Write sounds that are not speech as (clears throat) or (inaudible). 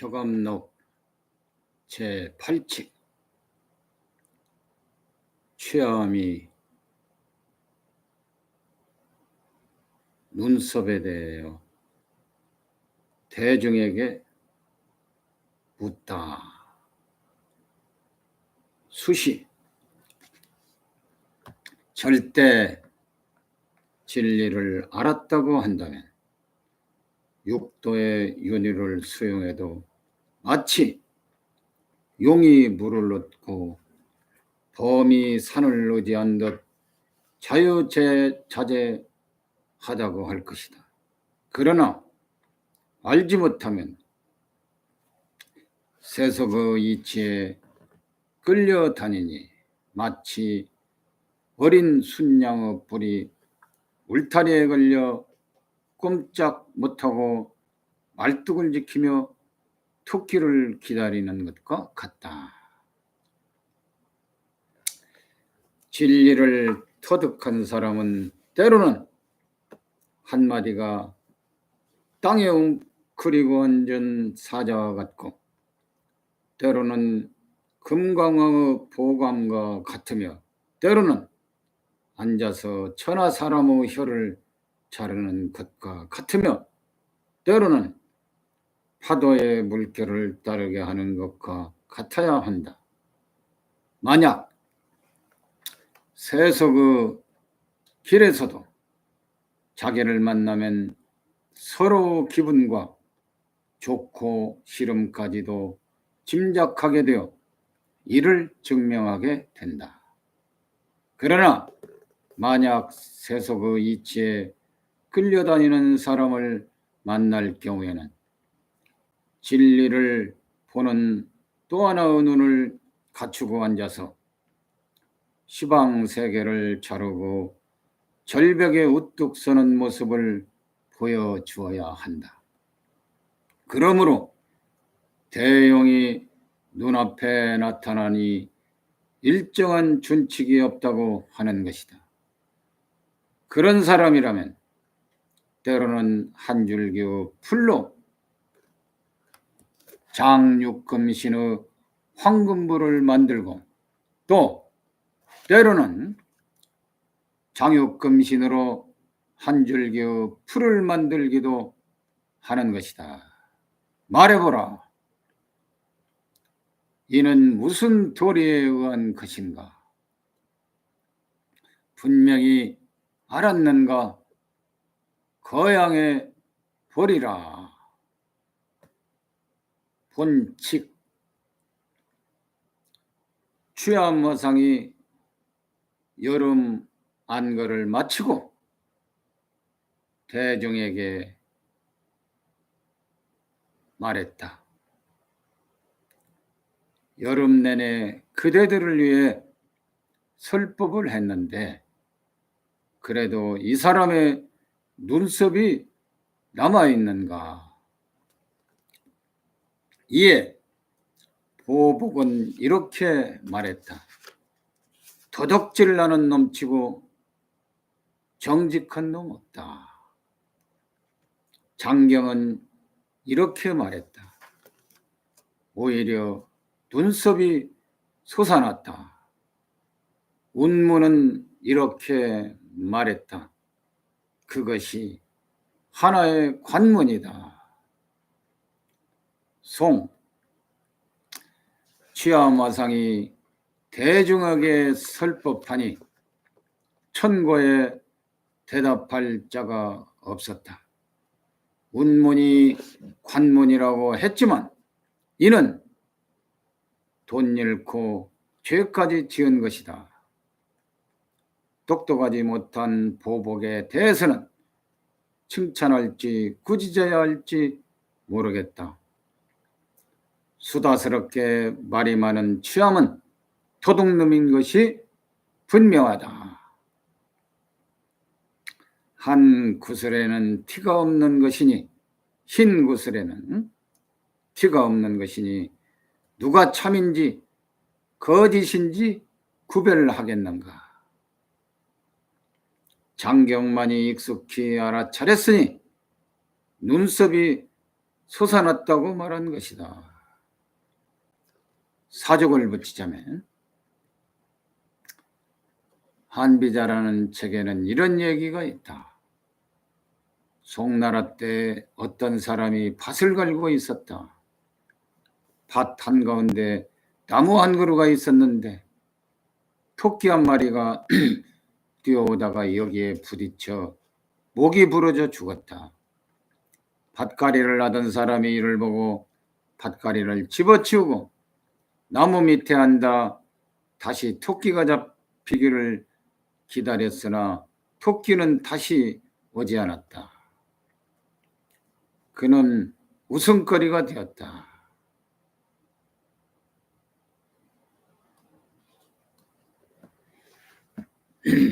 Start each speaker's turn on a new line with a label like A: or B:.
A: 격암록 제8칙 취함이 눈썹에 대하여 대중에게 묻다. 수시 절대 진리를 알았다고 한다면 육도의 윤희를 수용해도 마치 용이 물을 얻고 범이 산을 의지한 듯 자유자재하다고 할 것이다. 그러나 알지 못하면 세속의 이치에 끌려다니니 마치 어린 순양의 뿔이 울타리에 걸려 꼼짝 못하고 말뚝을 지키며 토끼를 기다리는 것과 같다. 진리를 터득한 사람은 때로는 한마디가 땅에 웅크리고 앉은 사자와 같고 때로는 금강의 보감과 같으며 때로는 앉아서 천하 사람의 혀를 자르는 것과 같으며 때로는 파도의 물결을 따르게 하는 것과 같아야 한다. 만약 세속의 길에서도 자기를 만나면 서로 기분과 좋고 싫음까지도 짐작하게 되어 이를 증명하게 된다. 그러나 만약 세속의 이치에 끌려다니는 사람을 만날 경우에는 진리를 보는 또 하나의 눈을 갖추고 앉아서 시방 세계를 자르고 절벽에 우뚝 서는 모습을 보여주어야 한다. 그러므로 대용이 눈앞에 나타나니 일정한 준칙이 없다고 하는 것이다. 그런 사람이라면 때로는 한 줄기 풀로 장육금신의 황금부를 만들고 또 때로는 장육금신으로 한 줄기의 풀을 만들기도 하는 것이다. 말해보라. 이는 무슨 도리에 의한 것인가? 분명히 알았는가? 거양에 보리라. 본칙 취함화상이 여름 안거를 마치고 대중에게 말했다. 여름 내내 그대들을 위해 설법을 했는데 그래도 이 사람의 눈썹이 남아 있는가? 이에 보복은 이렇게 말했다. 도덕질 나는 놈치고 정직한 놈 없다. 장경은 이렇게 말했다. 오히려 눈썹이 솟아났다. 운무는 이렇게 말했다. 그것이 하나의 관문이다. 송 취하마상이 대중에게 설법하니 천고에 대답할 자가 없었다. 운문이 관문이라고 했지만 이는 돈 잃고 죄까지 지은 것이다. 똑똑하지 못한 보복에 대해서는 칭찬할지 꾸짖어야 할지 모르겠다. 수다스럽게 말이 많은 취함은 도둑놈인 것이 분명하다. 한 구슬에는 티가 없는 것이니 흰 구슬에는 티가 없는 것이니 누가 참인지 거짓인지 구별하겠는가? 장경만이 익숙히 알아차렸으니 눈썹이 솟아났다고 말한 것이다. 사족을 붙이자면 한비자라는 책에는 이런 얘기가 있다. 송나라 때 어떤 사람이 밭을 갈고 있었다. 밭 한가운데 나무 한 그루가 있었는데 토끼 한 마리가 (clears throat) 뛰어오다가 여기에 부딪혀 목이 부러져 죽었다. 밭가리를 하던 사람이 이를 보고 밭가리를 집어치우고 나무 밑에 앉아 다시 토끼가 잡히기를 기다렸으나 토끼는 다시 오지 않았다. 그는 웃음거리가 되었다. (clears throat)